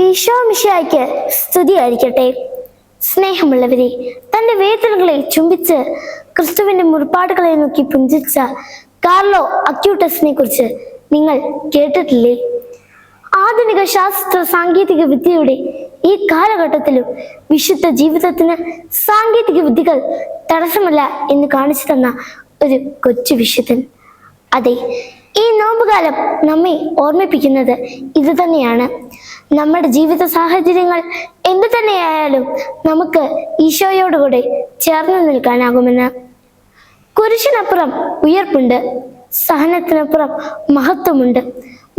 ഈശോ മിശിഹായ്ക്ക് സ്തുതിയായിരിക്കട്ടെ സ്നേഹമുള്ളവരെ തന്റെ വേദനകളെ ചുംബിച്ച് ക്രിസ്തുവിന്റെ മുറിപ്പാടുകളെ നോക്കി പുഞ്ചിച്ച കാർലോ അക്യൂട്ടസിനെ കുറിച്ച് നിങ്ങൾ കേട്ടിട്ടില്ലേ? ആധുനിക ശാസ്ത്ര സാങ്കേതിക വിദ്യയുടെ ഈ കാലഘട്ടത്തിലും വിശുദ്ധ ജീവിതത്തിന് സാങ്കേതിക വിദ്യകൾ തടസ്സമല്ല എന്ന് കാണിച്ചു തന്ന ഒരു കൊച്ചു വിശുദ്ധൻ. അതെ ഈ നോമ്പുകാലം നമ്മെ ഓർമ്മിപ്പിക്കുന്നത് ഇത് തന്നെയാണ് നമ്മുടെ ജീവിത സാഹചര്യങ്ങൾ എന്തു തന്നെയായാലും നമുക്ക് ഈശോയോടുകൂടെ ചേർന്ന് നിൽക്കാനാകുമെന്ന്. കുരിശിനപ്പുറം ഉയർപ്പുണ്ട് സഹനത്തിനപ്പുറം മഹത്വമുണ്ട്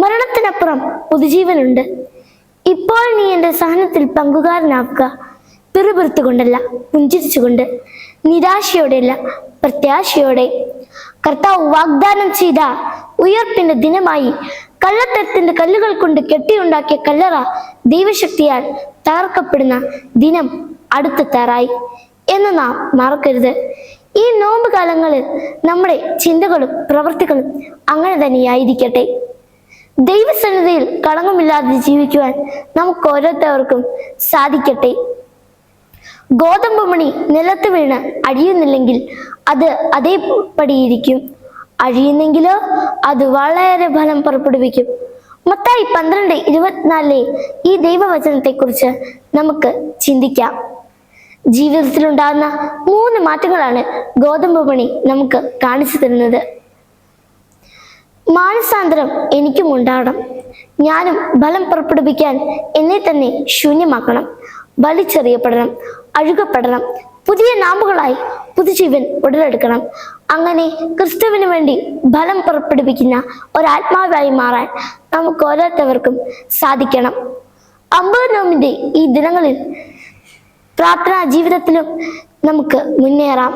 മരണത്തിനപ്പുറം പുതുജീവനുണ്ട് ഇപ്പോൾ നീ എന്റെ സഹനത്തിൽ പങ്കുകാരനാക്കുക പിറുപിറുത്തുകൊണ്ടല്ല പുഞ്ചിരിച്ചുകൊണ്ട് നിരാശയോടെയല്ല പ്രത്യാശയോടെ. കർത്താവ് വാഗ്ദാനം ചെയ്ത ഉയർപ്പിന്റെ ദിനമായി കള്ളത്തരത്തിന്റെ കല്ലുകൾ കൊണ്ട് കെട്ടിയുണ്ടാക്കിയ കല്ലറ ദൈവശക്തിയാൽ തകർക്കപ്പെടുന്ന ദിനം അടുത്തെത്താറായി എന്ന് നാം മറക്കരുത്. ഈ നോമ്പ് കാലങ്ങളിൽ നമ്മുടെ ചിന്തകളും പ്രവൃത്തികളും അങ്ങനെ തന്നെയായിരിക്കട്ടെ. ദൈവസന്നിധിയിൽ കളങ്കമില്ലാതെ ജീവിക്കുവാൻ നമുക്ക് ഓരോരുത്തർക്കും സാധിക്കട്ടെ. ഗോതമ്പ് മണി നിലത്ത് വീണ് അഴിയുന്നില്ലെങ്കിൽ അത് അതേപടിയിരിക്കും. അഴിയുന്നെങ്കിലോ അത് വളരെ ഫലം പുറപ്പെടുവിക്കും. മത്തായി പന്ത്രണ്ട് ഇരുപത്തിനാലിലെ ഈ ദൈവവചനത്തെക്കുറിച്ച് നമുക്ക് ചിന്തിക്കാം. ജീവിതത്തിലുണ്ടാകുന്ന മൂന്ന് മാറ്റങ്ങളാണ് ഗോതമ്പ് പണി നമുക്ക് കാണിച്ചു തരുന്നത്. മാനസാന്തരം എനിക്കും ഉണ്ടാകണം. ഞാനും ഫലം പുറപ്പെടുവിക്കാൻ എന്നെ തന്നെ ശൂന്യമാക്കണം. വലിച്ചെറിയപ്പെടണം അഴുകപ്പെടണം പുതിയ നാമ്പുകളായി പുതുജീവൻ ഉടലെടുക്കണം. അങ്ങനെ ക്രിസ്തുവിന് വേണ്ടി ഫലം പുറപ്പെടുവിക്കുന്ന ഒരാത്മാവായി മാറാൻ നമുക്ക് ഓരോരുത്തവർക്കും സാധിക്കണം. അമ്പത് നോമിന്റെ ഈ ദിനങ്ങളിൽ പ്രാർത്ഥനാ ജീവിതത്തിലും നമുക്ക് മുന്നേറാം.